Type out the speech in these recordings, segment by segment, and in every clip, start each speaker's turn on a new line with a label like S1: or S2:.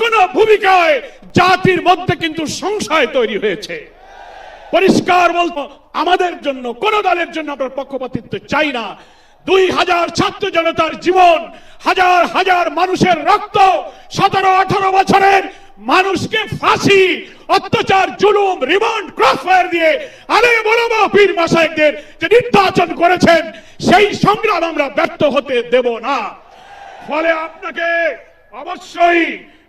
S1: কোন ভূমিকায় জাতির মধ্যে কিন্তু সংশয় তৈরি হয়েছে। পরিষ্কার বলব আমাদের জন্য, কোন দলের জন্য আমরা পক্ষপাতিত্ব চাই না। দুই হাজার ছাত্র জনতার জীবন, হাজার হাজার মানুষের রক্ত, সতেরো, আঠারো বছরের মানুষকে ফাঁসি, অত্যাচার, জুলুম, রিমান্ড, ক্রসফায়ার দিয়ে আরে বলব পীর মাসায়কদের যে নির্বাচন করেছেন, সেই সংগ্রাম আমরা ব্যর্থ হতে দেব না। ফলে আপনাকে অবশ্যই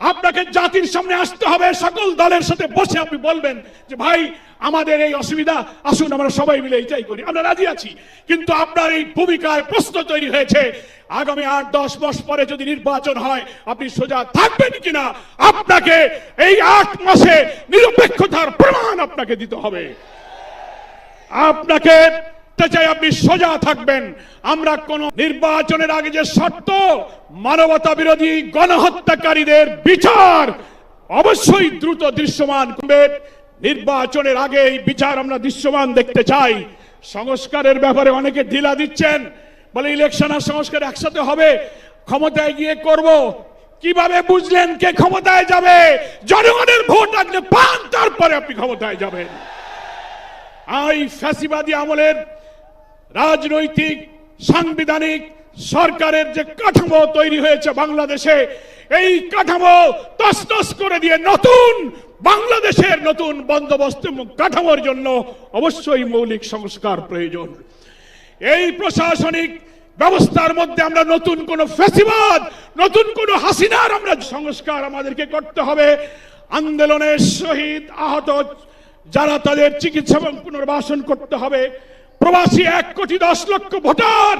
S1: আপনাকে জাতির সামনে আসতে হবে, সকল দলের সাথে বসে আপনি বলবেন যে, ভাই, আমাদের এই অসুবিধা, আসুন আমরা সবাই মিলে এইটাই করি। আমরা রাজি আছি, কিন্তু আপনার এই ভূমিকায় প্রশ্ন তৈরি হয়েছে, আগামী আট, দশ মাস পরে যদি নির্বাচন হয়, আপনি সোজা থাকবেন কিনা? আপনাকে এই আট মাসে নিরপেক্ষতার প্রমাণ আপনাকে দিতে হবে। আপনাকে বলতে চাই, আপনি সোজা থাকবেন। আমরা কোন নির্বাচনের আগে যে শর্ত, মানবতা বিরোধী গণহত্যাকারীদের বিচার অবশ্যই দ্রুত দৃশ্যমান করবে। নির্বাচনের আগে এই বিচার আমরা দৃশ্যমান দেখতে চাই। সংস্কারের ব্যাপারে অনেকে ঢিলা দিচ্ছেন, বলে ইলেকশন আর সংস্কার একসাথে হবে, ক্ষমতায় গিয়ে করব। কীভাবে বুঝলেন কে ক্ষমতায় যাবে? জনগণের ভোট আগলে পান, তারপরে আপনি ক্ষমতায় যাবেন। এই ফ্যাসিবাদী আমলের রাজনৈতিক, সাংবিধানিক সরকারের যে কাঠামো তৈরি হয়েছে বাংলাদেশে, এই কাঠামো তসতস করে দিয়ে নতুন বাংলাদেশের নতুন বন্দোবস্ত কাঠামোর জন্য অবশ্যই মৌলিক সংস্কার প্রয়োজন। এই প্রশাসনিক ব্যবস্থার মধ্যে আমরা নতুন কোন ফেসিবাদ, নতুন কোন হাসিনার আমরা সংস্কার আমাদেরকে করতে হবে। আন্দোলনের শহীদ আহত যারা তাদের চিকিৎসা এবং পুনর্বাসন করতে হবে। প্রবাসী এক কোটি দশ লক্ষ ভোটার,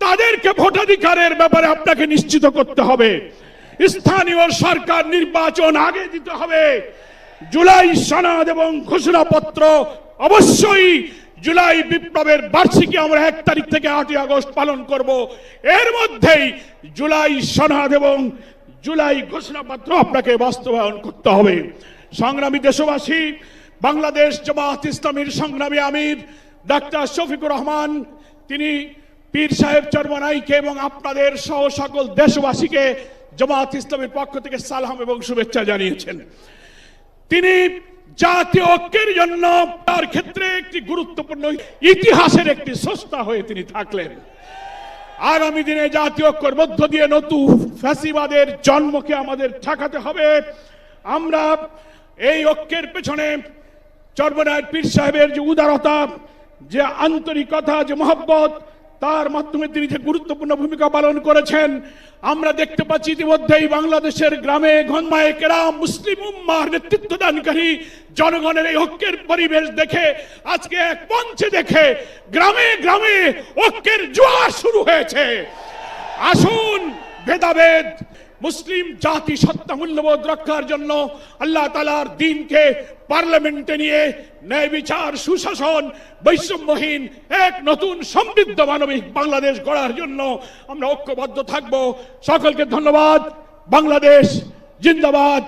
S1: তাদেরকে ভোটাধিকারের ব্যাপারে আপনাকে নিশ্চিত করতে হবে। স্থানীয় সরকার নির্বাচন আগে দিতে হবে। জুলাই সনদ এবং ঘোষণাপত্র অবশ্যই জুলাই বিপ্লবের বার্ষিকী আমরা এক তারিখ থেকে আটই আগস্ট পালন করব। এর মধ্যেই জুলাই সনদ এবং জুলাই ঘোষণাপত্র আপনাকে বাস্তবায়ন করতে হবে। সংগ্রামী দেশবাসী, বাংলাদেশ জামাত ইসলামীর সংগ্রামী আমির ডাক্তার শফিকুর রহমান, তিনি পীর সাহেব চরমনাইকে এবং আপনাদের সহ সকল দেশবাসীকে জমাত ইসলামের পক্ষ থেকে সালাম এবং শুভেচ্ছা জানিয়েছেন। তিনি জাতীয় ঐক্যের জন্য তার ক্ষেত্রে একটি গুরুত্বপূর্ণ ইতিহাসের একটি সস্তা হয়ে তিনি থাকলেন। আগামী দিনে জাতীয় ঐক্যের মধ্য দিয়ে নতুন ফ্যাসিবাদের জন্মকে আমাদের ঠেকাতে হবে। আমরা এই ঐক্যের পেছনে চর্মনায় পীর সাহেবের যে উদারতা যে আন্তরিকতা যে মহব্বত, তার মাধ্যমে তিনি যে গুরুত্বপূর্ণ ভূমিকা পালন করেছেন, আমরা দেখতে পাচ্ছি ইতিমধ্যেই বাংলাদেশের গ্রামে ঘনমায় কেরাম মুসলিম উম্মার নেতৃত্ব দানকারী জনগণের এই ঐক্যের পরিবেশ দেখে, আজকে এক মঞ্চে দেখে গ্রামে গ্রামে ঐক্যের জোয়ার শুরু হয়েছে। আসুন, ভেদাভেদ মুসলিম জাতি সত্তা মূল্যবোধ রক্ষার জন্য আল্লাহ তালার দিনকে পার্লামেন্টে নিয়ে ন্যায় বিচার, সুশাসন, বৈষম্যহীন এক নতুন সমৃদ্ধ মানবিক বাংলাদেশ গড়ার জন্য আমরা ঐক্যবদ্ধ থাকব। সকলকে ধন্যবাদ। বাংলাদেশ জিন্দাবাদ।